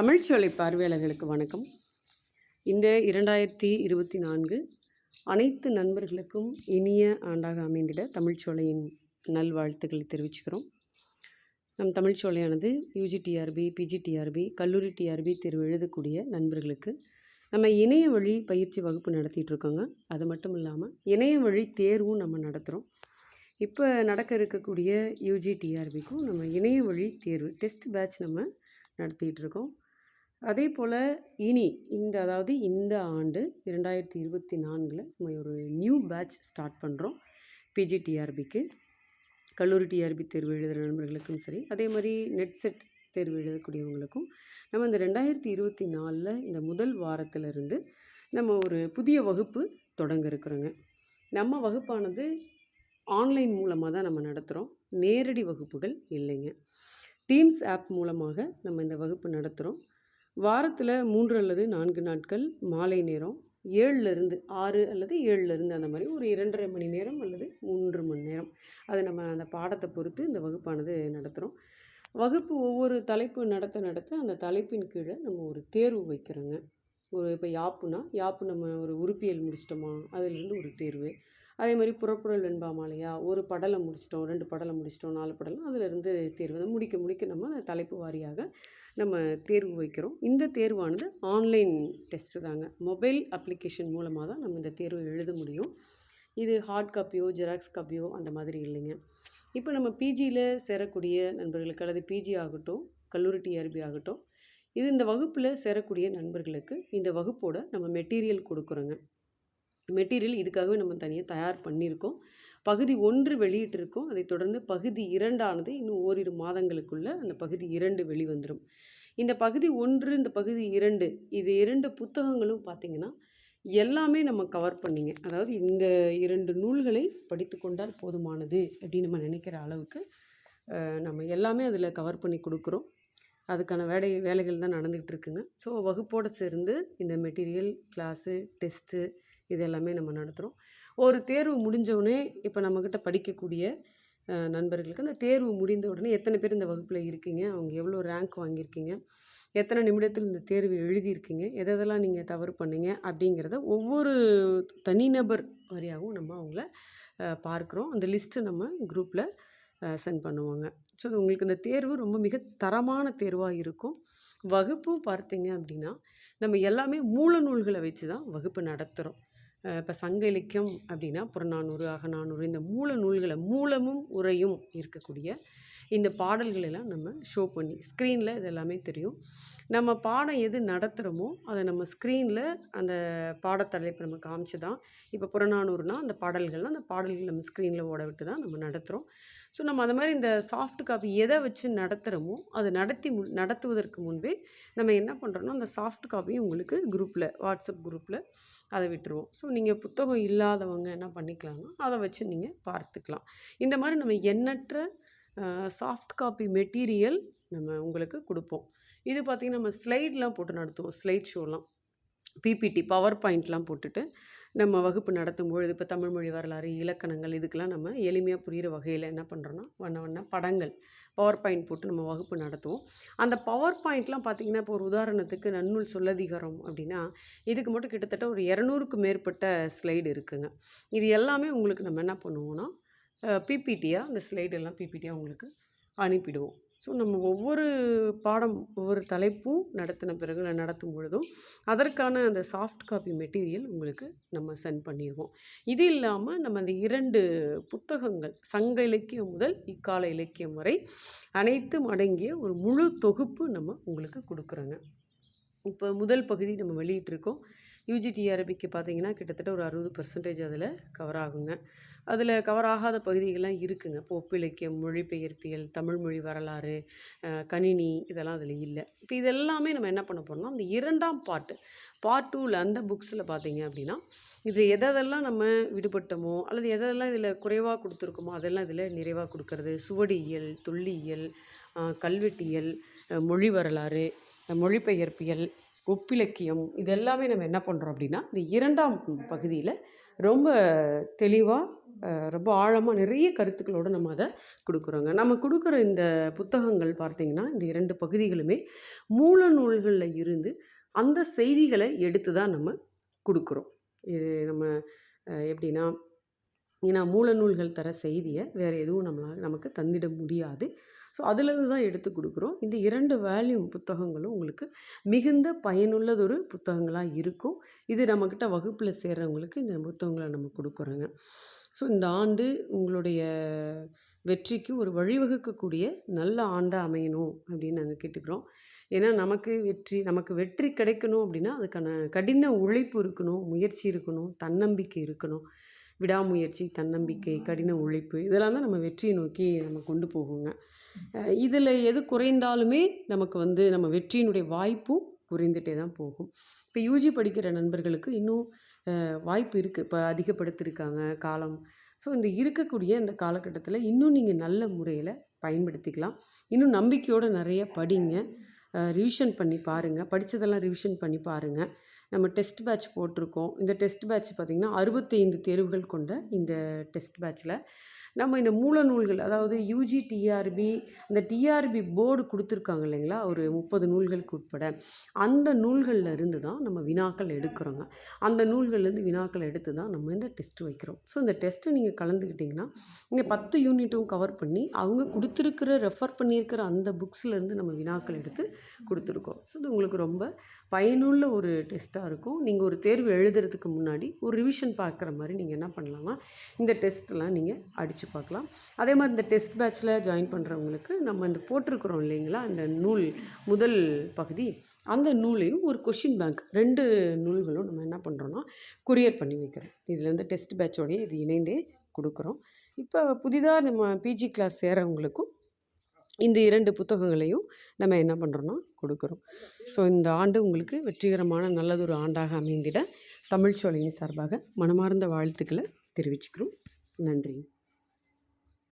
தமிழ்ச்சோலை பார்வையாளர்களுக்கு வணக்கம். இந்த இரண்டாயிரத்தி இருபத்தி நான்கு அனைத்து நண்பர்களுக்கும் இனிய ஆண்டாக அமைந்திட தமிழ்ச்சோலையின் நல்வாழ்த்துக்களை தெரிவிச்சுக்கிறோம். நம் தமிழ்ச்சோலையானது யூஜிடிஆர்பி பிஜிடிஆர்பி கல்லூரி டிஆர்பி தேர்வு எழுதக்கூடிய நண்பர்களுக்கு நம்ம இணைய வழி பயிற்சி வகுப்பு நடத்திட்டு இருக்கோங்க. அது மட்டும் இல்லாமல் இணைய வழி தேர்வும் நம்ம நடத்துகிறோம் இப்போ நடக்க இருக்கக்கூடிய யூஜி டிஆர்பிக்கும் நம்ம இணைய வழி தேர்வு டெஸ்ட் பேட்ச் நம்ம நடத்திகிட்டு இருக்கோம். அதே போல் இனி இந்த அதாவது இந்த ஆண்டு இரண்டாயிரத்தி இருபத்தி நான்கில் நம்ம ஒரு நியூ பேட்ச் ஸ்டார்ட் பண்ணுறோம் பிஜி டிஆர்பிக்கு கல்லூரி டிஆர்பி தேர்வு எழுதுகிற நண்பர்களுக்கும் சரி அதே மாதிரி நெட் செட் தேர்வு எழுதக்கூடியவங்களுக்கும் நம்ம இந்த ரெண்டாயிரத்தி இருபத்தி நாலில் இந்த முதல் வாரத்திலிருந்து நம்ம ஒரு புதிய வகுப்பு தொடங்க இருக்கிறோங்க. நம்ம வகுப்பானது ஆன்லைன் மூலமாக தான் நம்ம நடத்துகிறோம் நேரடி வகுப்புகள் இல்லைங்க. டீம்ஸ் ஆப் மூலமாக நம்ம இந்த வகுப்பு நடத்துகிறோம் வாரத்தில் மூன்று அல்லது நான்கு நாட்கள் மாலை நேரம் ஏழுலேருந்து ஆறு அல்லது ஏழுலேருந்து அந்த மாதிரி ஒரு இரண்டரை மணி நேரம் அல்லது மூன்று மணி நேரம். அது நம்ம அந்த பாடத்தை பொறுத்து இந்த வகுப்பானது நடத்துகிறோம் வகுப்பு ஒவ்வொரு தலைப்பு நடத்த நடத்த அந்த தலைப்பின் கீழே நம்ம ஒரு தேர்வு வைக்கிறோங்க. ஒரு இப்போ யாப்புனா யாப்பு நம்ம ஒரு உறுப்பியல் முடிச்சிட்டோமா? அதுலேருந்து ஒரு தேர்வு. அதே மாதிரி புறப்புறல் வெண்பா மாலையா? ஒரு படலம் முடிச்சிட்டோம் ரெண்டு படலம் முடிச்சிட்டோம் நாலு படலம் அதிலிருந்து தேர்வு. முடிக்க முடிக்க நம்ம அந்த தலைப்பு வாரியாக நம்ம தேர்வு வைக்கிறோம். இந்த தேர்வானது ஆன்லைன் டெஸ்ட்டு தாங்க. மொபைல் அப்ளிகேஷன் மூலமாக தான் நம்ம இந்த தேர்வை எழுத முடியும். இது ஹார்ட் காப்பியோ ஜெராக்ஸ் காப்பியோ அந்த மாதிரி இல்லைங்க. இப்போ நம்ம பிஜியில் சேரக்கூடிய நண்பர்களுக்கு அல்லது பிஜி ஆகட்டும் கல்லூரி டிஆர்பி ஆகட்டும் இது இந்த வகுப்பில் சேரக்கூடிய நண்பர்களுக்கு இந்த வகுப்போட நம்ம மெட்டீரியல் கொடுக்குறோங்க. மெட்டீரியல் இதுக்காகவே நம்ம தனியாக தயார் பண்ணியிருக்கோம். பகுதி ஒன்று வெளியிட்டிருக்கோம். அதைத் தொடர்ந்து பகுதி இரண்டானது இன்னும் ஓரிரு மாதங்களுக்குள்ள அந்த பகுதி இரண்டு வெளிவந்துடும் இந்த பகுதி ஒன்று இந்த பகுதி இரண்டு இது இரண்டு புத்தகங்களும் பார்த்திங்கன்னா எல்லாமே நம்ம கவர் பண்ணிங்க. அதாவது இந்த இரண்டு நூல்களை படித்து கொண்டால் போதுமானது அப்படின்னு நம்ம நினைக்கிற அளவுக்கு நம்ம எல்லாமே அதில் கவர் பண்ணி கொடுக்குறோம். அதுக்கான வேலை வேலைகள் தான் நடந்துகிட்டு இருக்குங்க. ஸோ வகுப்போடு சேர்ந்து இந்த மெட்டீரியல் கிளாஸு டெஸ்ட்டு இது எல்லாமே நம்ம நடத்துகிறோம் ஒரு தேர்வு முடிஞ்சவுடனே இப்போ நம்மக்கிட்ட படிக்கக்கூடிய நண்பர்களுக்கு அந்த தேர்வு முடிந்த உடனே எத்தனை பேர் இந்த வகுப்பில் இருக்கீங்க? அவங்க எவ்வளோ ரேங்க் வாங்கியிருக்கீங்க? எத்தனை நிமிடத்தில் இந்த தேர்வு எழுதியிருக்கீங்க? எதெல்லாம் நீங்கள் தவறு பண்ணீங்க? அப்படிங்கிறத ஒவ்வொரு தனிநபர் வரியாகவும் நம்ம அவங்கள பார்க்குறோம். அந்த லிஸ்ட்டு நம்ம குரூப்பில் சென்ட் பண்ணுவாங்க. ஸோ உங்களுக்கு இந்த தேர்வு ரொம்ப மிக தரமான தேர்வாக இருக்கும். வகுப்பும் பார்த்தீங்க அப்படின்னா நம்ம எல்லாமே மூல நூல்களை வச்சு தான் வகுப்பு நடத்துகிறோம் இப்போ சங்க இலக்கியம் அப்படின்னா புறநானூறு அகநானூறு இந்த மூல நூல்களை மூலமும் உரையும் இருக்கக்கூடிய இந்த பாடல்கள் எல்லாம் நம்ம ஷோ பண்ணி ஸ்க்ரீனில் இது எல்லாமே தெரியும். நம்ம பாடம் எது நடத்துகிறோமோ அதை நம்ம ஸ்க்ரீனில் அந்த பாடத்தலைப்பு நம்ம காமிச்சு தான் இப்போ புறநானூறுனா அந்த பாடல்கள்லாம் அந்த பாடல்கள் நம்ம ஸ்க்ரீனில் ஓட விட்டு தான் நம்ம நடத்துகிறோம் ஸோ நம்ம அந்த மாதிரி இந்த சாஃப்ட் காப்பி எதை வச்சு நடத்துகிறோமோ அதை நடத்தி மு நடத்துவதற்கு முன்பே நம்ம என்ன பண்ணுறோன்னா அந்த சாஃப்ட் காப்பியும் உங்களுக்கு குரூப்பில் வாட்ஸ்அப் குரூப்பில் அதை விட்டுருவோம். ஸோ நீங்கள் புத்தகம் இல்லாதவங்க என்ன பண்ணிக்கலாம்னா அதை வச்சு நீங்கள் பார்த்துக்கலாம். இந்த மாதிரி நம்ம எண்ணற்ற சாஃப்ட் காப்பி மெட்டீரியல் நம்ம உங்களுக்கு கொடுப்போம். இது பார்த்திங்கன்னா நம்ம ஸ்லைட்லாம் போட்டு நடத்துவோம். ஸ்லைட் ஷோலாம் பிபிடி பவர் பாயிண்ட்லாம் போட்டுட்டு நம்ம வகுப்பு நடத்தும் பொழுது இப்போ தமிழ் மொழி வரலாறு இலக்கணங்கள் இதுக்கெல்லாம் நம்ம எளிமையாக புரிகிற வகையில் என்ன பண்ணுறோன்னா வண்ண வண்ண படங்கள் பவர் பாயிண்ட் போட்டு நம்ம வகுப்பு நடத்துவோம். அந்த பவர் பாயிண்ட்லாம் பார்த்திங்கன்னா இப்போ ஒரு உதாரணத்துக்கு நன்னூல் சொல்லதிகாரம் அப்படின்னா இதுக்கு மட்டும் கிட்டத்தட்ட ஒரு இரநூறுக்கு மேற்பட்ட ஸ்லைடு இருக்குங்க. இது எல்லாமே உங்களுக்கு நம்ம என்ன பண்ணுவோம்னா பிபிடியாக அந்த ஸ்லைடெல்லாம் பிபிடியாக உங்களுக்கு அனுப்பிடுவோம். ஸோ நம்ம ஒவ்வொரு பாடம் ஒவ்வொரு தலைப்பும் நடத்தின பிறகு நடத்தும் பொழுதும் அதற்கான அந்த சாஃப்ட் காப்பி மெட்டீரியல் உங்களுக்கு நம்ம சென்ட் பண்ணிடுவோம் இது இல்லாமல் நம்ம அந்த இரண்டு புத்தகங்கள் சங்க இலக்கியம் முதல் இக்கால இலக்கியம் வரை அனைத்தும் அடங்கிய ஒரு முழு தொகுப்பு நம்ம உங்களுக்கு கொடுக்குறோங்க. இப்போ முதல் பகுதி நம்ம வெளியிட்டிருக்கோம். யூஜிடிஆர்பிக்கு பார்த்தீங்கன்னா கிட்டத்தட்ட ஒரு அறுபது பர்சன்டேஜ் அதில் கவர் ஆகுங்க. அதில் கவர் ஆகாத பகுதிகள்லாம் இருக்குங்க. இப்போ ஒப்பிலக்கியம் மொழிபெயர்ப்பியல் தமிழ் மொழி வரலாறு கணினி இதெல்லாம் அதில் இல்லை. இப்போ இதெல்லாமே நம்ம என்ன பண்ண போகிறோம்னா அந்த இரண்டாம் பாட்டு பார்ட் டூவில் அந்த புக்ஸில் பார்த்தீங்க அப்படின்னா இது எதெல்லாம் நம்ம விடுபட்டோமோ அல்லது எதெல்லாம் இதில் குறைவாக கொடுத்துருக்கோமோ அதெல்லாம் இதில் நிறைவாக கொடுக்கறது. சுவடியியல் தொல்லியல் கல்வெட்டியல் மொழி வரலாறு மொழிபெயர்ப்பியல் ஒப்பிலக்கியம் இது எல்லாமே நம்ம என்ன பண்ணுறோம் அப்படின்னா இந்த இரண்டாம் பகுதியில் ரொம்ப தெளிவாக ரொம்ப ஆழமாக நிறைய கருத்துக்களோடு நம்ம அதை கொடுக்குறோங்க. நம்ம கொடுக்குற இந்த புத்தகங்கள் பார்த்திங்கன்னா இந்த இரண்டு பகுதிகளுமே மூல நூல்களில் இருந்து அந்த செய்திகளை எடுத்து தான் நம்ம கொடுக்குறோம். இது நம்ம எப்படின்னா ஏன்னா மூல நூல்கள் தர செய்தியை வேறு எதுவும் நம்மளால் நமக்கு தந்திட முடியாது. ஸோ அதுலேருந்து தான் எடுத்து கொடுக்குறோம். இந்த இரண்டு வேல்யூம் புத்தகங்களும் உங்களுக்கு மிகுந்த பயனுள்ளதொரு புத்தகங்களாக இருக்கும். இது நம்மக்கிட்ட வகுப்பில் சேர்கிறவங்களுக்கு இந்த புத்தகங்களை நம்ம கொடுக்குறோங்க. ஸோ இந்த ஆண்டு உங்களுடைய வெற்றிக்கு ஒரு வழிவகுக்கக்கூடிய நல்ல ஆண்டாக அமையணும் அப்படின்னு நாங்கள் கேட்டுக்கிறோம். ஏன்னா நமக்கு வெற்றி நமக்கு வெற்றி கிடைக்கணும் அப்படின்னா அதுக்கான கடின உழைப்பு இருக்கணும் முயற்சி இருக்கணும் தன்னம்பிக்கை இருக்கணும். விடாமுயற்சி தன்னம்பிக்கை கடின உழைப்பு இதெல்லாம் தான் நம்ம வெற்றியை நோக்கி நம்ம கொண்டு போகுங்க. இதில் எது குறைந்தாலுமே நமக்கு வந்து நம்ம வெற்றியினுடைய வாய்ப்பும் குறைந்துட்டே தான் போகும். இப்போ யூஜி படிக்கிற நண்பர்களுக்கு இன்னும் வாய்ப்பு இருக்குது இப்போ அதிகப்படுத்தியிருக்காங்க காலம். ஸோ இந்த இருக்கக்கூடிய இந்த காலகட்டத்தில் இன்னும் நீங்கள் நல்ல முறையில் பயன்படுத்திக்கலாம். இன்னும் நம்பிக்கையோடு நிறைய படிங்க. ரிவிஷன் பண்ணி பாருங்கள் படித்ததெல்லாம் ரிவிஷன் பண்ணி பாருங்கள் நம்ம டெஸ்ட் பேட்ச் போட்டிருக்கோம். இந்த டெஸ்ட் பேட்ச் பார்த்திங்கன்னா அறுபத்தைந்து தேர்வுகள் கொண்ட இந்த டெஸ்ட் பேட்ச்சில் நம்ம இந்த மூல நூல்கள் அதாவது U G T R B இந்த டிஆர்பி போர்டு கொடுத்துருக்காங்க இல்லைங்களா? ஒரு முப்பது நூல்களுக்கு உட்பட. அந்த நூல்களில் இருந்து தான் நம்ம வினாக்கள் எடுக்கிறோங்க. அந்த நூல்கள்லேருந்து வினாக்கள் எடுத்து தான் நம்ம இந்த டெஸ்ட் வைக்கிறோம். ஸோ இந்த டெஸ்ட்டு நீங்கள் கலந்துக்கிட்டிங்கன்னா இங்கே பத்து யூனிட்டும் கவர் பண்ணி அவங்க கொடுத்துருக்கிற ரெஃபர் பண்ணியிருக்கிற அந்த புக்ஸ்லேருந்து நம்ம வினாக்கள் எடுத்து கொடுத்துருக்கோம். ஸோ இது உங்களுக்கு ரொம்ப பயனுள்ள ஒரு டெஸ்ட்டாக இருக்கும். நீங்கள் ஒரு தேர்வு எழுதுறதுக்கு முன்னாடி ஒரு ரிவிஷன் பார்க்குற மாதிரி நீங்கள் என்ன பண்ணலாம்னா இந்த டெஸ்ட்லாம் நீங்கள் அடிச்சு பார்க்கலாம். அதே மாதிரி இந்த டெஸ்ட் பேட்ச்சில் ஜாயின் பண்ணுறவங்களுக்கு நம்ம இந்த போட்டிருக்கிறோம் இல்லைங்களா? அந்த நூல் முதல் பகுதி. அந்த நூலையும் ஒரு கொஷின் பேங்க் ரெண்டு நூல்களும் நம்ம என்ன பண்ணுறோன்னா கொரியர் பண்ணி வைக்கிறோம். இதில் வந்து டெஸ்ட் பேட்சோடைய இது இணைந்தே கொடுக்குறோம். இப்போ புதிதாக நம்ம பிஜி கிளாஸ் சேரவங்களுக்கும் இந்த இரண்டு புத்தகங்களையும் நம்ம என்ன பண்ணுறோன்னா கொடுக்குறோம். ஸோ இந்த ஆண்டு உங்களுக்கு வெற்றிகரமான நல்லதொரு ஆண்டாக அமைந்திட தமிழ்ச்சோலையின் சார்பாக மனமார்ந்த வாழ்த்துக்களை தெரிவிச்சுக்கிறோம். நன்றி.